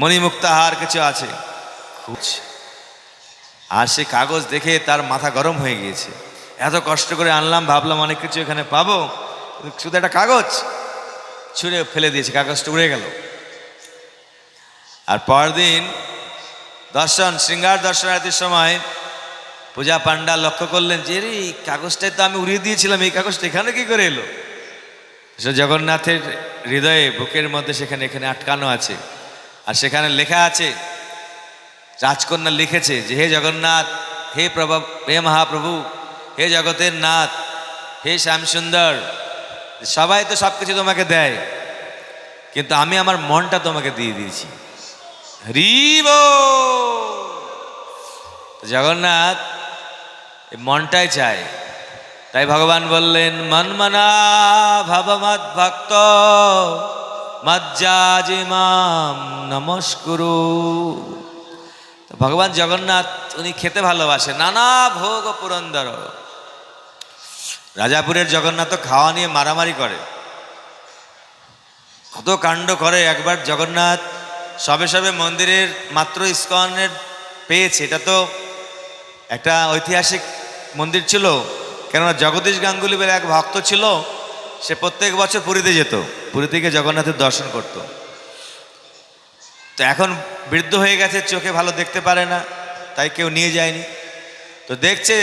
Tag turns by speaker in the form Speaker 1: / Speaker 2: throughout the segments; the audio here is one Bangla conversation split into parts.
Speaker 1: মণিমুক্তাহার কিছু আছে আর সে কাগজ দেখে তার মাথা গরম হয়ে গিয়েছে। এত কষ্ট করে আনলাম, ভাবলাম অনেক কিছু এখানে পাবো। শুধু একটা কাগজ। ছুঁড়ে ফেলে দিয়েছে, কাগজটা উড়ে গেল। আর পরদিন দর্শন, শৃঙ্গার দর্শনার্থীর সময় পূজা পাণ্ডা লক্ষ্য করলেন যে রে কাগজটাই তো আমি উড়িয়ে দিয়েছিলাম, এই কাগজটা এখানে কি করে এলো? সে জগন্নাথের হৃদয়ে বুকের মধ্যে সেখানে এখানে আটকানো আছে। আর সেখানে লেখা আছে, রাজকন্যা লিখেছে যে, হে জগন্নাথ, হে প্রভা হে মহাপ্রভু, হে জগতের নাথ, হে শ্যামসুন্দর, সবাই তো সব কিছু তোমাকে দেয়, কিন্তু আমি আমার মনটা তোমাকে দিয়ে দিয়েছি। হরিব! জগন্নাথ মনটাই চায়। তাই ভগবান বললেন, মনমনা ভবমদ ভক্ত মজ্জাজিমাম নমস্কুরু। তো ভগবান জগন্নাথ, উনি খেতে ভালোবাসে, নানা ভোগ ও পুরন্দর। রাজাপুরের জগন্নাথ খাওয়া নিয়ে মারামারি করে। কত কাণ্ড করে একবার জগন্নাথ সবে সবে মন্দিরের মাত্র ইস্কনের পেয়েছে। এটা তো একটা ঐতিহাসিক মন্দির ছিল, কেননা জগদীশ গাঙ্গুলি বলে এক ভক্ত ছিল সে প্রত্যেক বছর পুরীতে যেত। পুরী থেকে জগন্নাথের দর্শন করত। তো এখন বৃদ্ধ হয়ে গেছে, চোখে ভালো দেখতে পারে না, তাই কেউ নিয়ে যায়নি। তো দেখছে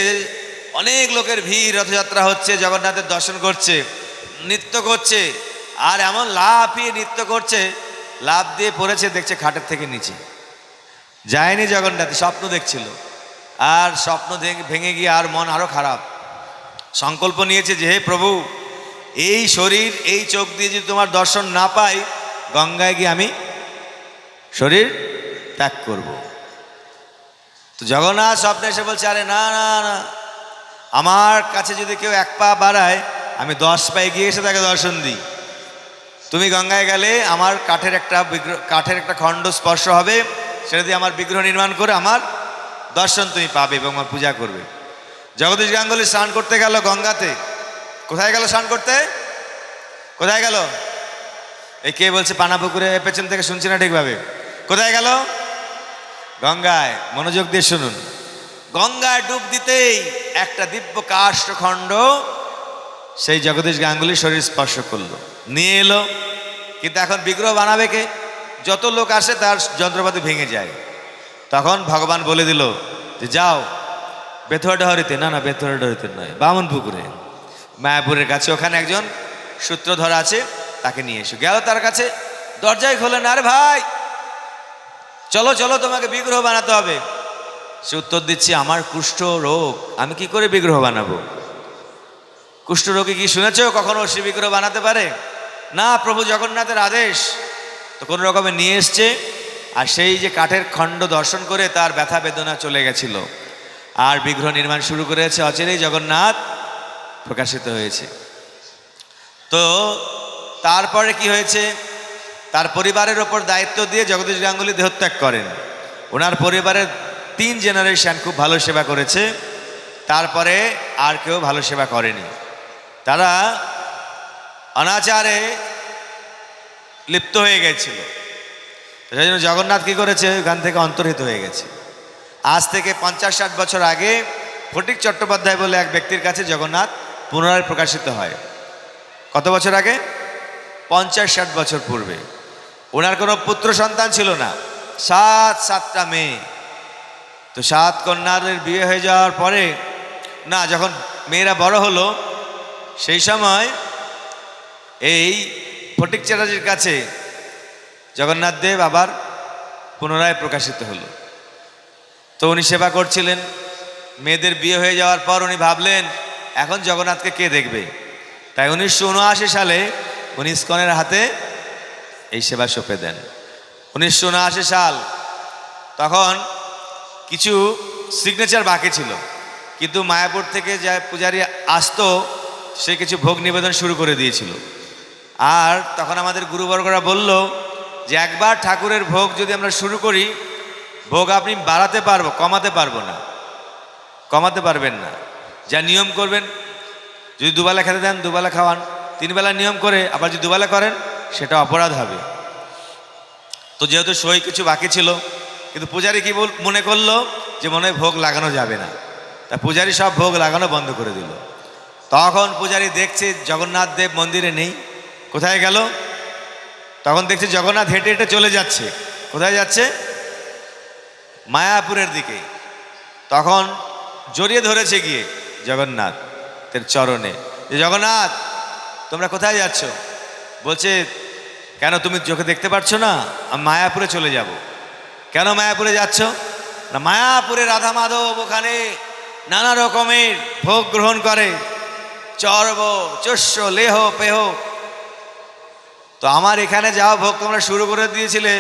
Speaker 1: অনেক লোকের ভিড়, রথযাত্রা হচ্ছে, জগন্নাথের দর্শন করছে, নৃত্য করছে, আর এমন লাফিয়ে নৃত্য করছে লাভ দিয়ে পড়েছে, দেখছে খাটের থেকে নিচে। যায়নি জগন্নাথ, স্বপ্ন দেখছিল। আর স্বপ্ন ভেঙে গিয়ে আর মন আরও খারাপ। সংকল্প নিয়েছে যে, হে প্রভু এই শরীর, এই চোখ দিয়ে যদি তোমার দর্শন না পাই, গঙ্গায় গিয়ে আমি শরীর ত্যাগ করব। তো জগন্নাথ স্বপ্নে এসে বলছে, আরে না না না। আমার কাছে যদি কেউ এক পা বাড়ায়, আমি দশ পায়ে গিয়ে এসে তাকে দর্শন দিই। তুমি গঙ্গায় গেলে আমার কাঠের একটা বিগ্রহ, কাঠের একটা খণ্ড স্পর্শ হবে, সেটা দিয়ে আমার বিগ্রহ নির্মাণ করে আমার দর্শন তুমি পাবে এবং আমার পূজা করবে। জগদীশ গাঙ্গুলি স্নান করতে গেল গঙ্গাতে। কোথায় গেল স্নান করতে? কোথায় গেল? এই কে বলছে পানাপুকুরে পেছন থেকে শুনছি না ঠিকভাবে। কোথায় গেল? গঙ্গায়। মনোযোগ দিয়ে শুনুন। গঙ্গায় ডুব দিতেই একটা দিব্য কাষ্ঠখণ্ড সেই জগদীশ গাঙ্গুলি শরীর স্পর্শ করল। নিয়ে এলো। কিন্তু এখন বিগ্রহ বানাবে কে? যত লোক আসে তার যন্ত্রপাতি ভেঙে যায়। তখন ভগবান বলে দিল যে, যাও, বেথুয়া ডহরিতে। না না, বেথুয়া ডহরিতে নয় বামন পুকুরে মায়াপুরের কাছে। ওখানে একজন সূত্রধর আছে, তাকে নিয়ে এসো। গেল তার কাছে, দরজায় খোলে না আরে ভাই, চলো চলো, তোমাকে বিগ্রহ বানাতে হবে। সে উত্তর দিচ্ছি, আমার কুষ্ঠ রোগ, আমি কি করে বিগ্রহ বানাবো? কুষ্ঠ কুষ্ঠরোগী কি শুনেছ কখনো সে বিগ্রহ বানাতে পারে? না, প্রভু জগন্নাথের আদেশ। তো কোনো রকমে নিয়ে এসছে, আর সেই যে কাঠের খণ্ড দর্শন করে তার ব্যথা বেদনা চলে গেছিল। আর বিগ্রহ নির্মাণ শুরু করেছে অচিরেই জগন্নাথ। প্রকাশিত হয়েছে। তো তারপরে কি হয়েছে? তার পরিবারের ওপর দায়িত্ব দিয়ে জগদীশ গাঙ্গুলি দেহত্যাগ করেন। ওনার পরিবারের তিন জেনারেশন খুব ভালো সেবা করেছে। তারপরে আর কেউ ভালো সেবা করেনি। তারা অনাচারে লিপ্ত হয়ে গেছিল। সেই জন্য জগন্নাথ কী করেছে? ওখান থেকে অন্তর্হিত হয়ে গেছে। আজ থেকে পঞ্চাশ ষাট বছর আগে ফটিক চট্টোপাধ্যায় বলে এক ব্যক্তির কাছে জগন্নাথ পুনরায় প্রকাশিত হয়। কত বছর আগে? পঞ্চাশ ষাট বছর পূর্বে। ওনার কোনো পুত্র সন্তান ছিল না। সাত সাতটা মেয়ে। তো সাত কন্যাদের বিয়ে হয়ে যাওয়ার পরে, না, যখন মেয়েরা বড় হলো, সেই সময় এই ফটিক চ্যাটার্জির কাছে জগন্নাথ দেব আবার পুনরায় প্রকাশিত হলো। তো উনি সেবা করছিলেন। মেয়েদের বিয়ে হয়ে যাওয়ার পর উনি ভাবলেন এখন জগন্নাথকে কে দেখবে? তাই উনিশশো উনআশি সালে উনি ইস্কনের হাতে এই সেবা সঁপে দেন। উনিশশো উনআশি সাল তখন কিছু সিগনেচার বাকি ছিল। কিন্তু মায়াপুর থেকে যা পূজারি আসতো, সে কিছু ভোগ নিবেদন শুরু করে দিয়েছিল। আর তখন আমাদের গুরুবর্গরা বলল যে একবার ঠাকুরের ভোগ যদি আমরা শুরু করি, ভোগ আপনি বাড়াতে পারব, কমাতে পারব না। কমাতে পারবেন না। যা নিয়ম করবেন, যদি দুবেলা খেতে দেন, দুবেলা খাওয়ান। তিন বেলা নিয়ম করে আবার যদি দুবেলা করেন, সেটা অপরাধ হবে। তো যেহেতু সই কিছু বাকি ছিল, কিন্তু পূজারি কি বল মনে করল যে মনে ভোগ লাগানো যাবে না। তা পূজারি সব ভোগ লাগানো বন্ধ করে দিল। তখন পূজারি দেখছে জগন্নাথ দেব মন্দিরে নেই। কোথায় গেল? তখন দেখছে জগন্নাথ হেঁটে হেঁটে চলে যাচ্ছে। কোথায় যাচ্ছে? মায়াপুরের দিকে। তখন জড়িয়ে ধরেছে গিয়ে। জগন্নাথ, তের চরণে। যে জগন্নাথ, তোমরা কোথায় যাচ্ছ? বলছে, কেন তুমি চোখে দেখতে পাচ্ছ না? আমি মায়াপুরে চলে যাব। কেন মায়াপুরে যাচ্ছ? না, মায়াপুরে রাধা মাধব ওখানে নানা রকমের ভোগ গ্রহণ করে। চর্ব, চস্য, লেহ, পেহ। তো আমার এখানে যাওয়া ভোগ তোমরা শুরু করে দিয়েছিলে,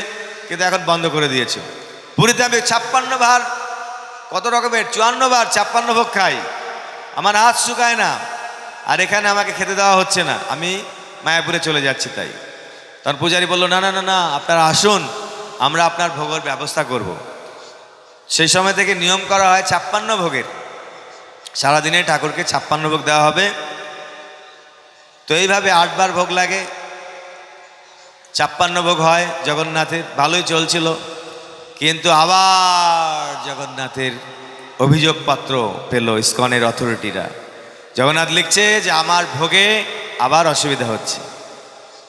Speaker 1: কিন্তু এখন বন্ধ করে দিয়েছ। পুরীতে আমি ছাপ্পান্ন বার, কত রকমের, চুয়ান্ন বার ছাপ্পান্ন ভোগ খাই। আমার হাত শুকায় না, আর এখানে আমাকে খেতে দেওয়া হচ্ছে না। আমি মায়াপুরে চলে যাচ্ছি তাই। তখন পূজারি বলল, না না না না, আপনারা আসুন, আমরা আপনার ভোগের ব্যবস্থা করব। সেই সময় থেকে নিয়ম করা হয় ছাপ্পান্ন ভোগের। সারাদিনে ঠাকুরকে ছাপ্পান্ন ভোগ দেওয়া হবে। তো এইভাবে আটবার ভোগ লাগে। ছাপ্পান্ন ভোগ হয় জগন্নাথের, ভালোই চলছিল। কিন্তু আবার জগন্নাথের অভিযোগপত্র পেল ইস্কনের অথরিটিরা। জগন্নাথ লিখছে যে আমার ভোগে আবার অসুবিধা হচ্ছে।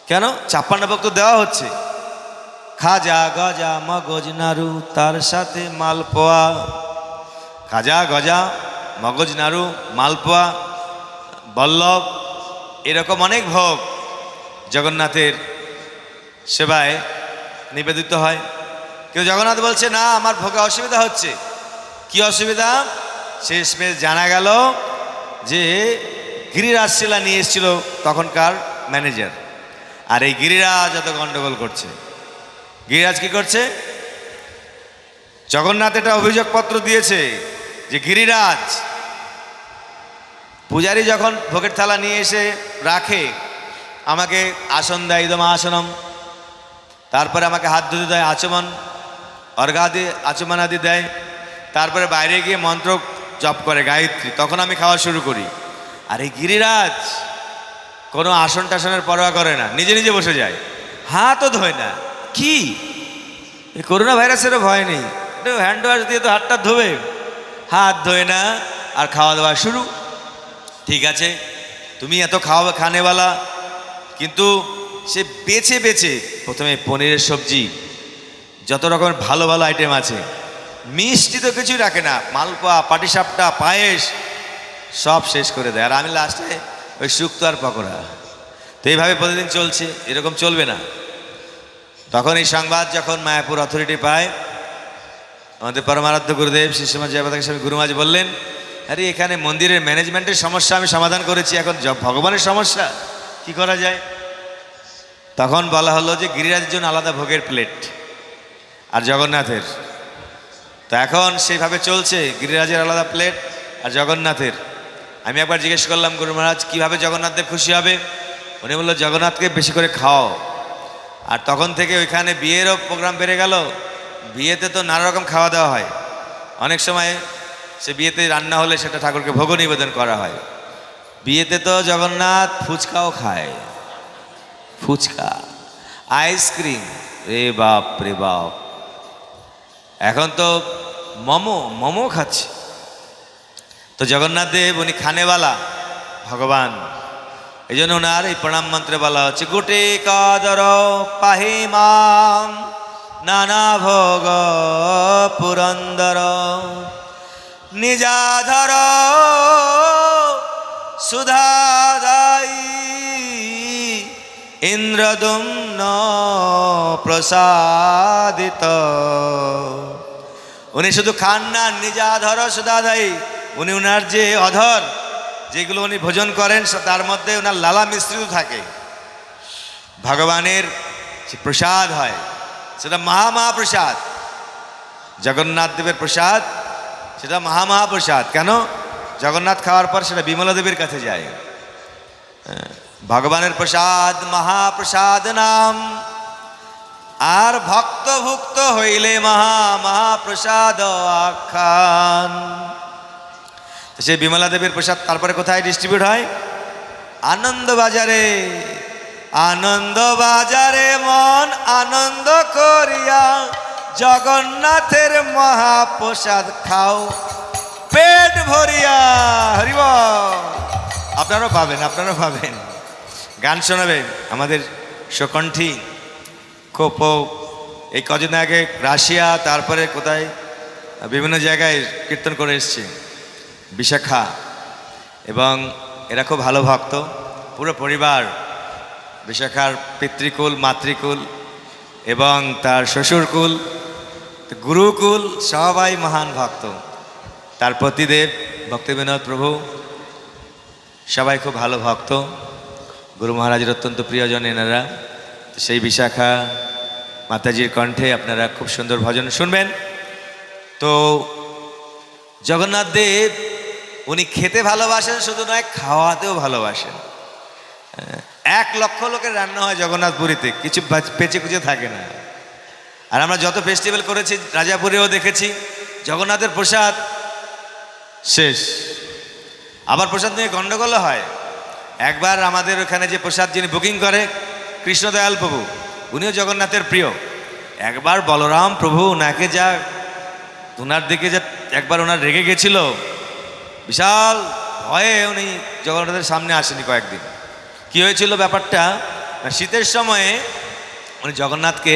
Speaker 1: কেন? ছাপ্পান্ন ভোগ তো দেওয়া হচ্ছে। খাজা গজা মগজ নাড়ু, তার সাথে মালপোয়া। খাজা গজা মগজ নাড়ু, মালপোয়া, বল্লভ, এরকম অনেক ভোগ জগন্নাথের সেবায় নিবেদিত হয়। কিন্তু জগন্নাথ বলছে, না, আমার ভোগে অসুবিধা হচ্ছে। কি অসুবিধা? শেষমেশ জানা গেল যে গিরিরাজ শিলা নিয়ে এসেছিল তখনকার ম্যানেজার। আর এই গিরিরাজ এত গন্ডগোল করছে। গিরিরাজ কি করছে? জগন্নাথ এটা অভিযোগপত্র দিয়েছে যে গিরিরাজ পূজারি যখন ভোগের থালা নিয়ে এসে রাখে, আমাকে আসন দেয় ইদম আসনম, তারপরে আমাকে হাত ধুতে দেয় আচমন, অর্ঘাদি আচমন আদি দেয় তারপরে বাইরে গিয়ে মন্ত্র জপ করে গায়ত্রী। তখন আমি খাওয়া শুরু করি। আর এই গিরিরাজ, কোনো আসন টাসনের পরোয়া করে না, নিজে নিজে বসে যায়। হাতও ধোয় না। কি? এই করোনা ভাইরাসেরও ভয় নেই। হ্যান্ড ওয়াশ দিয়ে তো হাতটা ধোবে। হাত ধোয় না আর খাওয়া দাওয়া শুরু। ঠিক আছে, তুমি এত খাওয়াবে খানেওয়ালা, কিন্তু সে বেছে বেছে প্রথমে পনিরের সবজি, যত রকমের ভালো ভালো আইটেম আছে মিষ্টি তো কিছুই রাখে না। মালপোয়া, পাটিসাপটা, পায়েস, সব শেষ করে দেয়। আর আমি লাস্টে ওই শুক্তো আর পকোড়া। তো এইভাবে প্রতিদিন চলছে, এরকম চলবে না। তখন এই সংবাদ যখন মায়াপুর অথরিটি পায়, আমাদের পরমারাধ্য গুরুদেব শিশুমা জয়পাতাক স্বামী গুরুমাজ বললেন, আরে, এখানে মন্দিরের ম্যানেজমেন্টের সমস্যা আমি সমাধান করেছি। এখন ভগবানের সমস্যা, কি করা যায়? তখন বলা হলো যে গিরিরাজের জন্য আলাদা ভোগের প্লেট আর জগন্নাথের। তো এখন সেইভাবে চলছে, গিরিরাজের আলাদা প্লেট আর জগন্নাথের। আমি একবার জিজ্ঞেস করলাম, গুরু মহারাজ, কীভাবে জগন্নাথদেব খুশি হবে? উনি বলল, জগন্নাথকে বেশি করে খাওয়াও। আর তখন থেকে ওইখানে বিয়েরও প্রোগ্রাম বেড়ে গেল। বিয়েতে তো নানা রকম খাওয়া দাওয়া হয়। অনেক সময় সে বিয়েতে রান্না হলে সেটা ঠাকুরকে ভোগ নিবেদন করা হয়। বিয়েতে তো জগন্নাথ ফুচকাও খায়। ফুচকা, আইসক্রিম, রে বাপ রে বাপ। এখন তো মোমো মোমো খাচ্ছে। তো জগন্নাথ দেব, উনি খানেওয়ালা, ভগবান। এই জন্য ওনার এই প্রণাম মন্ত্রে বলা হচ্ছে, গোটে কাদর পাহে মাম নানা ভোগ পুরন্দর। নিজাধর সুধাদায়ী ইন্দ্রদুম্ন প্রসাদিত। উনি শুধু খান না নিজাধর সুধাদায়ী উনি উনার যে অধর যেগুলো উনি ভোজন করেন তার মধ্যে ওনার লালা মিশ্রিত থাকে। ভগবানের যে প্রসাদ হয়। সেটা মহামহাপ্রসাদ। জগন্নাথ দেবের প্রসাদ সেটা মহামহাপ্রসাদ। কেন? জগন্নাথ খাওয়ার পর সেটা বিমলা দেবীর কাছে যায়। হ্যাঁ, ভগবানের প্রসাদ মহাপ্রসাদ নাম। আর ভক্তভুক্ত হইলে মহা মহাপ্রসাদ আখ্যান। তো সেই বিমলা দেবীর প্রসাদ তারপরে কোথায় ডিস্ট্রিবিউট হয়? আনন্দ বাজারে আনন্দ বাজারে মন আনন্দ করিয়া জগন্নাথের মহাপ্রসাদ খাও, পেট ভরিয়া। হরিব, আপনারাও পাবেন আপনারাও পাবেন। গান শোনাবেন আমাদের সুকণ্ঠী। খুব এই কদিন আগে রাশিয়া, তারপরে কোথায়, বিভিন্ন জায়গায় কীর্তন করে এসছে, বিশাখা। এবং এরা খুব ভালো ভক্ত, পুরো পরিবার, বিশাখার পিতৃকুল, মাতৃকুল, এবং তার শ্বশুরকুল, গুরুকুল, সবাই মহান ভক্ত। তার পতিদেব ভক্তিবিনোদ প্রভু, সবাই খুব ভালো ভক্ত। গুরু মহারাজের অত্যন্ত প্রিয়জন এনারা। সেই বিশাখা মাতাজির কণ্ঠে আপনারা খুব সুন্দর ভজন শুনবেন। তো জগন্নাথ দেব, উনি খেতে ভালোবাসেন, শুধু নয়, খাওয়াতেও ভালোবাসেন। এক লক্ষ লোকের রান্না হয় জগন্নাথপুরীতে, কিছু পেঁচে কুচে থাকে না। আর আমরা যত ফেস্টিভ্যাল করেছি, রাজাপুরেও দেখেছি, জগন্নাথের প্রসাদ শেষ। আবার প্রসাদ নিয়ে গণ্ডগোল হয়। একবার আমাদের ওখানে যে প্রসাদ যিনি বুকিং করে কৃষ্ণদয়াল প্রভু, উনিও জগন্নাথের প্রিয়। একবার বলরাম প্রভু ওনাকে যা ওনার দিকে যা একবার ওনার রেগে গেছিল, বিশাল ভয়ে উনি জগন্নাথের সামনে আসেনি কয়েকদিন। কি হয়েছিল ব্যাপারটা? শীতের সময়ে উনি জগন্নাথকে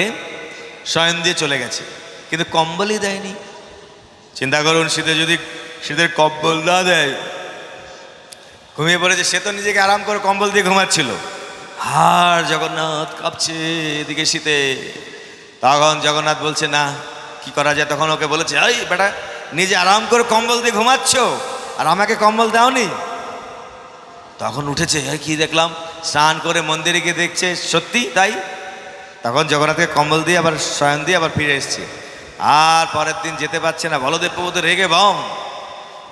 Speaker 1: শয়ন দিয়ে চলে গেছে, কিন্তু কম্বলই দেয়নি। চিন্তা করুন, শীতে যদি শীতের কম্বল না দেয়, ঘুমিয়ে পড়েছে, সে তো নিজেকে আরাম করে কম্বল দিয়ে ঘুমাচ্ছিল। হার জগন্নাথ কাঁপছে এদিকে শীতে। তখন জগন্নাথ বলছে না কি করা যায়? তখন ওকে বলেছে এই বেটা নিজে আরাম করে কম্বল দিয়ে ঘুমাচ্ছ আর আমাকে কম্বল দাওনি? তখন উঠেছে কি দেখলাম? স্নান করে মন্দিরে গিয়ে দেখছে সত্যি তাই? তখন জগন্নাথকে কম্বল দিয়ে আবার শয়ন দিয়ে আবার ফিরে এসছে। আর পরের দিন যেতে পারছে না বলদেব প্রভু তো রেগে বম।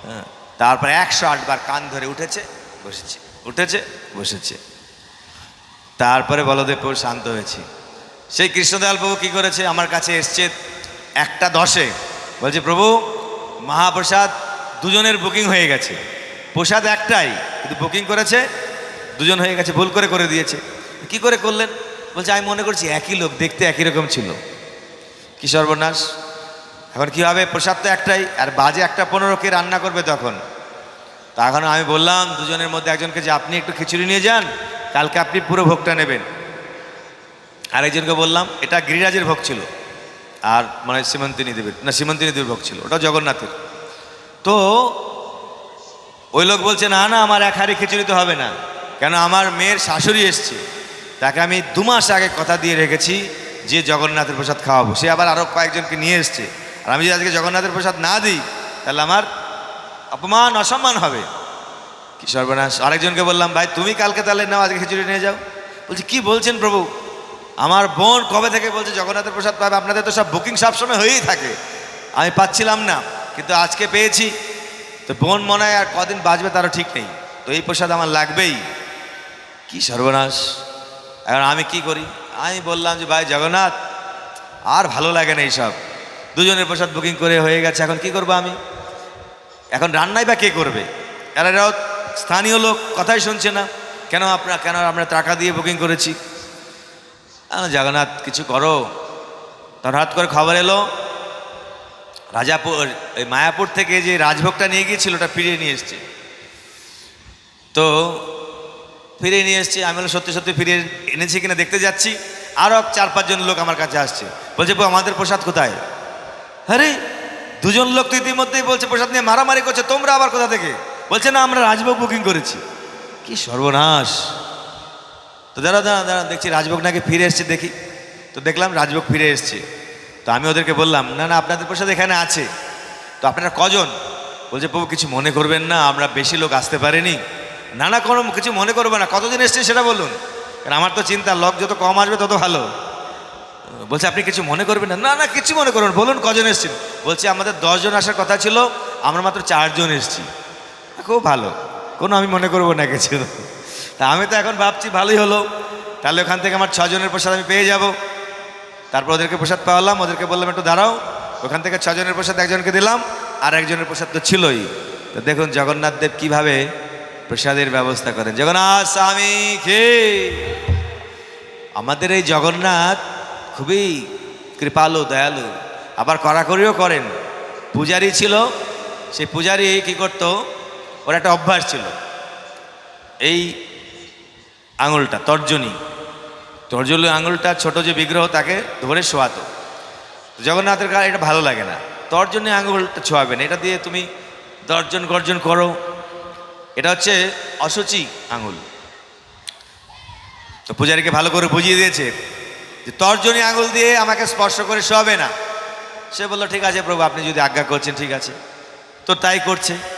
Speaker 1: হ্যাঁ, তারপর একশো আটবার কান ধরে উঠেছে বসেছে উঠেছে বসেছে। তারপরে বলদেব প্রভু শান্ত হয়েছে। সেই কৃষ্ণদয়াল প্রভু কী করেছে? আমার কাছে এসছে একটা দশে। বলছে, প্রভু, মহাপ্রসাদ দুজনের বুকিং হয়ে গেছে। প্রসাদ একটাই, কিন্তু বুকিং করেছে, দুজন হয়ে গেছে, ভুল করে করে দিয়েছে। কি করে করলেন? বলছে, আমি মনে করছি একই লোক, দেখতে একই রকম ছিল। কি সর্বনাশ! এখন কি হবে? প্রসাদ তো একটাই, আর বাজে একটা পনেরো, কে রান্না করবে তখন? তখন আমি বললাম, দুজনের মধ্যে একজনকে যে আপনি একটু খিচুড়ি নিয়ে যান কালকে আপনি পুরো ভোগটা নেবেন। আরেকজনকে বললাম, এটা গিরিরাজের ভোগ ছিল। আর মানে সীমন্তিনী দেবীর, না সীমন্তিনী দেবীর ভোগ ছিল, ওটা জগন্নাথের। তো ওই লোক বলছে, না না, আমার এক হাড়ি খিচুড়ি তো হবে না। কেন আমার মেয়ের শাশুড়ি এসছে। তাকে আমি দু মাস আগে কথা দিয়ে রেখেছি যে জগন্নাথের প্রসাদ খাওয়াবো। সে আবার আরও কয়েকজনকে নিয়ে এসছে। আর আমি যদি আজকে জগন্নাথের প্রসাদ না দিই, তাহলে আমার অপমান, অসম্মান হবে। কি সর্বনাশ আরেকজনকে বললাম, ভাই, তুমি কালকে তাহলে নাও, আজকে খিচুড়ি নিয়ে যাও। বলছি, কি বলছেন প্রভু? আমার বোন কবে থেকে বলছে জগন্নাথের প্রসাদ পাবে? আপনাদের তো সব বুকিং সবসময় হয়েই থাকে। আমি পাচ্ছিলাম না, কিন্তু আজকে পেয়েছি। তো বোন মনে হয় আর কদিন বাঁচবে তারও ঠিক নেই। তো এই প্রসাদ আমার লাগবেই। কি সর্বনাশ। এখন আমি কি করি? আমি বললাম যে, ভাই, জগন্নাথ, আর ভালো লাগে না এইসব। দুজনের প্রসাদ বুকিং করে হয়ে গেছে, এখন কি করব আমি? এখন রান্নাই বা কে করবে? এরা স্থানীয় লোক কথাই শুনছে না। কেন আপনারা কেন আমরা টাকা দিয়ে বুকিং করেছি? জগন্নাথ, কিছু করো। তখন হঠাৎ করে খবর এলো, রাজাপুর ওই মায়াপুর থেকে যে রাজভোগটা নিয়ে গিয়েছিল, ওটা ফিরিয়ে নিয়ে এসছে। তো, ফিরিয়ে নিয়ে এসছে, আমি বললাম, সত্যি সত্যি ফিরিয়ে এনেছি কিনা দেখতে যাচ্ছি। আরও চার পাঁচজন লোক আমার কাছে আসছে। বলছে আমাদের প্রসাদ কোথায়? আরে, দুজন লোক তো ইতিমধ্যেই বলছে, প্রসাদ নিয়ে মারামারি করছে, তোমরা আবার কোথা থেকে? বলছে, না, আমরা রাজভোগ বুকিং করেছি। কি সর্বনাশ! তো দাঁড়া দাঁড়া দাঁড়া, দেখছি রাজভোগ নাকি ফিরে এসছে, দেখি। তো দেখলাম রাজভোগ ফিরে এসছে। তো আমি ওদেরকে বললাম, না না, আপনাদের প্রসাদ এখানে আছে। তো আপনারা কজন? বলছে, প্রভু, কিছু মনে করবেন না, আমরা বেশি লোক আসতে পারিনি। না না, কোনো কিছু মনে করবে না কতদিন এসছে সেটা বলুন। কারণ আমার তো চিন্তা, লোক যত কম আসবে তত ভালো। বলছে, আপনি কিছু মনে করবেন না? না না, কিছু মনে করবেন বলুন কজন এসছেন? বলছে, আমাদের দশজন আসার কথা ছিল, আমরা মাত্র চারজন এসেছি। খুব ভালো। কোনো আমি মনে করব না কিছু। তা আমি তো এখন ভাবছি ভালোই হলো। তাহলে ওখান থেকে আমার ছজনের প্রসাদ আমি পেয়ে যাব। তারপর ওদেরকে প্রসাদ পাওয়ালাম, ওদেরকে বললাম, একটু দাঁড়াও। ওখান থেকে ছজনের প্রসাদ একজনকে দিলাম, আর একজনের প্রসাদ তো ছিলই। তো দেখুন জগন্নাথ দেব কীভাবে প্রসাদের ব্যবস্থা করেন। জগন্নাথ স্বামী কে? আমাদের এই জগন্নাথ খুবই কৃপালু, দয়ালু। আবার কড়াকড়িও করেন। পূজারি ছিল, সেই পূজারি কি করত? ওর একটা অভ্যাস ছিল। এই আঙুলটা, তর্জনী। তর্জনী আঙুলটা ছোট যে বিগ্রহ তাকে ধরে শোয়াতো। জগন্নাথের কাছে এটা ভালো লাগে না। তর্জনী আঙুলটা ছোঁয়াবে না। এটা দিয়ে তুমি দর্জন গর্জন করো। এটা হচ্ছে অসুচি আঙুল। তো পূজারীকে ভালো করে বুঝিয়ে দিয়েছে যে তর্জনী আঙুল দিয়ে আমাকে স্পর্শ করে শোয়াবে না। সে বলল, ঠিক আছে প্রভু, আপনি যদি আজ্ঞা করছেন, ঠিক আছে। তো তাই করছে।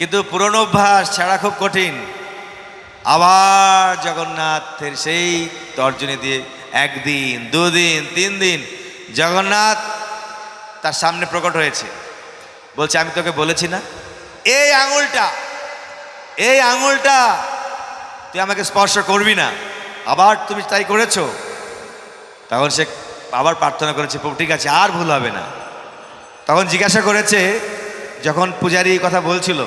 Speaker 1: কিন্তু পুরনো অভ্যাস ছাড়া খুব কঠিন। আবার জগন্নাথের সেই তর্জনী দিয়ে একদিন, দুদিন তিন দিন জগন্নাথ তার সামনে প্রকট হয়েছে। বলছে, আমি তোকে বলেছি না? এই আঙুলটা এই আঙুলটা তুই আমাকে স্পর্শ করবি না। আবার তুমি তাই করেছ? তখন সে আবার প্রার্থনা করেছে ঠিক আছে, আর ভুল হবে না। তখন জিজ্ঞাসা করেছে, যখন পূজারি কথা বলছিল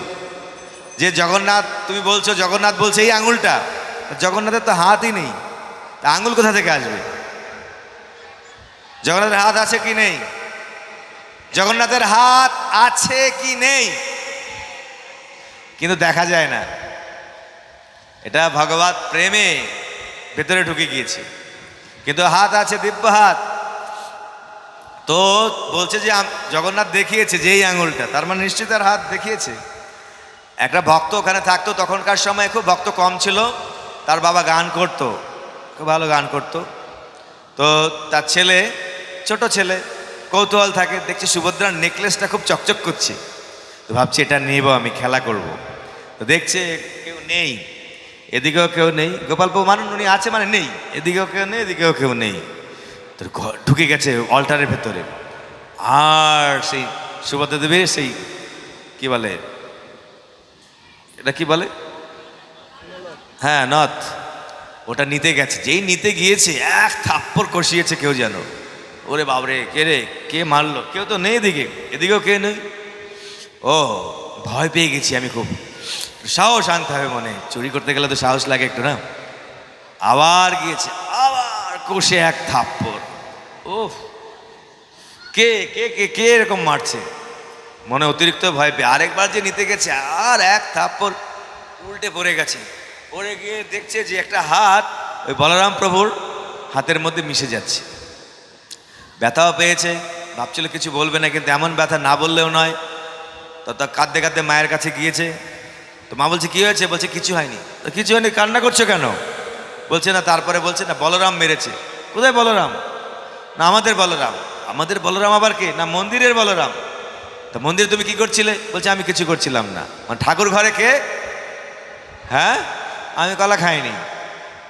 Speaker 1: যে জগন্নাথ, তুমি বলছো জগন্নাথ বলছে এই আঙুলটা। জগন্নাথের তো হাতই নেই। তা আঙুল কোথা থেকে আসবে? জগন্নাথের হাত আছে কি নেই? জগন্নাথের হাত আছে কি নেই? কিন্তু দেখা যায় না। এটা ভগবত প্রেমে ভেতরে ঢুকে গিয়েছে। কিন্তু হাত আছে দিব্য হাত। তো বলছে যে জগন্নাথ দেখিয়েছে যে এই আঙুলটা। তার মানে নিশ্চিত হাত দেখিয়েছে। একটা ভক্ত ওখানে থাকতো, তখনকার সময় খুব ভক্ত কম ছিল। তার বাবা গান করতো, খুব ভালো গান করতো। তো তার ছেলে, ছোট ছেলে, কৌতূহল থাকে, দেখছি সুভদ্রার নেকলেসটা খুব চকচক করছে। তো ভাবছি, এটা নেব, আমি খেলা করব। তো দেখছে কেউ নেই, এদিকেও কেউ নেই। গোপাল মানুষ উনি আছে মানে নেই, এদিকেও কেউ নেই, এদিকেও কেউ নেই। তোর ঘর ঢুকে গেছে অল্টারের ভেতরে। আর সেই সুভদ্রা দেবীর সেই, কি বলে এটা কি বলে? হ্যাঁ নথ। ওটা নিতে গেছে। যেই নিতে গিয়েছে, এক থাপ্পড় কষিয়েছে কেউ যেন। ওরে বাবরে কে রে? কে মারলো? কেউ তো নেই এদিকে। এদিকেও কে নেই? ও, ভয় পেয়ে গেছি আমি খুব। সাহস আনতে হবে মনে। চুরি করতে গেলে তো সাহস লাগে একটু, না? আবার গিয়েছে, আবার কষে এক থাপ্পড়। ও কে কে কে কে এরকম মারছে? মনে অতিরিক্ত ভয় পেয়ে। আরেকবার যে নিতে গেছে, আর এক থাপ্পড় উল্টে পড়ে গেছে। পড়ে গিয়ে দেখছে যে একটা হাত ওই বলরাম প্রভুর হাতের মধ্যে মিশে যাচ্ছে। ব্যথাও পেয়েছে, ভাবছিল কিছু বলবে না, কিন্তু এমন ব্যথা না বললেও নয়। তো তা কাঁদতে কাঁদতে মায়ের কাছে গিয়েছে। তো মা বলছে, কি হয়েছে? বলছে, কিছু হয়নি। তো, কিছু হয়নি, কান্না করছ কেন? বলছে, না, তারপরে বলছে, না, বলরাম মেরেছে। কোথায় বলরাম? না, আমাদের বলরাম। আমাদের বলরাম আবার কে? না, মন্দিরের বলরাম। তা মন্দিরে তুমি কি করছিলে? বলছে, আমি কিছু করছিলাম না। মানে ঠাকুর ঘরে কে? হ্যাঁ? আমি কলা খাইনি।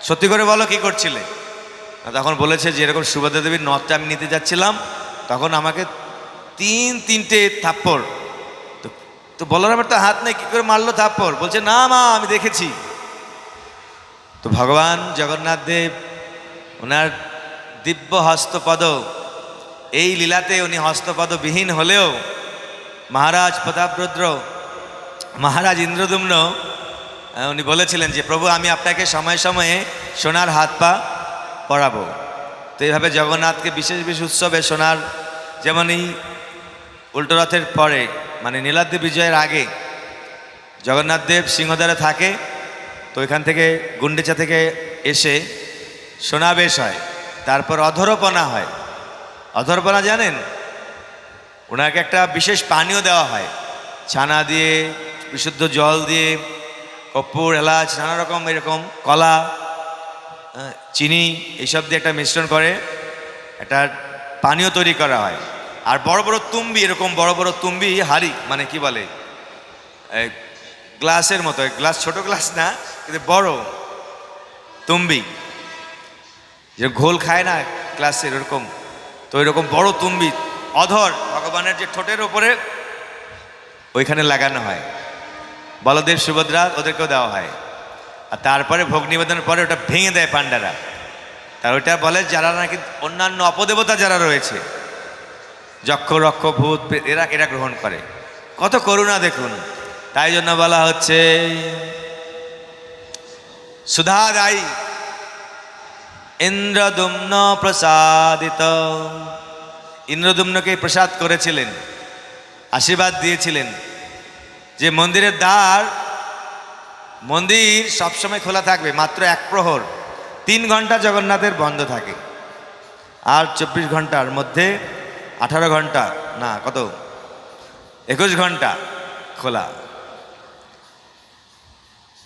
Speaker 1: সত্যি করে বলো, কি করছিলে? তখন বলেছে যে, এরকম সুভদ্রা দেবীর নথটা আমি নিতে যাচ্ছিলাম। তখন আমাকে তিন তিনটে থাপ্পড়। তো তো বলরামের তো হাত নেই, কী করে মারলো থাপ্পড়? বলছে, না মা, আমি দেখেছি। তো ভগবান জগন্নাথ দেব, ওনার দিব্য হস্তপদ এই লীলাতে উনি হস্তপদবিহীন হলেও মহারাজ প্রতাপরুদ্র, মহারাজ ইন্দ্রদুম্ন উনি বলেছিলেন যে, প্রভু, আমি আপনাকে সময়ে সময়ে সোনার হাত পা পরাবো। তো এইভাবে জগন্নাথকে বিশেষ বিশেষ উৎসবে সোনার যেমন এই উল্টো রথের পরে মানে নীলাদ্রি বিজয়ের আগে জগন্নাথ দেব সিংহদ্বারে থাকে, তো এখান থেকে গুন্ডিচা থেকে এসে সোনাবেশ হয়, তারপর অধরপনা হয়। অধরপনা জানেন? ওনাকে একটা বিশেষ পানীয় দেওয়া হয়। ছানা দিয়ে, বিশুদ্ধ জল দিয়ে, কর্পূর, এলাচ, নানা রকম এরকম কলা চিনি এইসব দিয়ে একটা মিশ্রণ করে একটা পানীয় তৈরি করা হয়। আর বড় বড় তুম্বি, এরকম বড় বড় তুম্বি, হাড়ি মানে কি বলে? গ্লাসের মতো গ্লাস ছোট গ্লাস না, কিন্তু বড় তুম্বি। যে ঘোল খায় না, গ্লাসের এরকম, তো এরকম বড় তুম্বি অধর, ভগবানের যে ঠোঁটের ওপরে ওইখানে লাগানো হয়। বলদেব সুভদ্রা ওদেরকেও দেওয়া হয়। আর তারপরে ভোগ নিবেদনের পরে ওটা ভেঙে দেয় পাণ্ডারা। তার ওইটা বলে যারা নাকি অন্যান্য অপদেবতা যারা রয়েছে, যক্ষ, রক্ষ, ভূত এরা এরা গ্রহণ করে। কত করুণা দেখুন। তাই জন্য বলা হচ্ছে, সুধা সুধাদায়ী ইন্দ্রদুম্ন প্রসাদিত। ইন্দ্রদুম্নকে প্রসাদ করেছিলেন, আশীর্বাদ দিয়েছিলেন যে মন্দিরের দ্বার, মন্দির সবসময় খোলা থাকবে, মাত্র এক প্রহর, তিন ঘণ্টা জগন্নাথের বন্ধ থাকে। আর চব্বিশ ঘণ্টার মধ্যে আঠারো ঘণ্টা, না, কত? একুশ ঘণ্টা খোলা।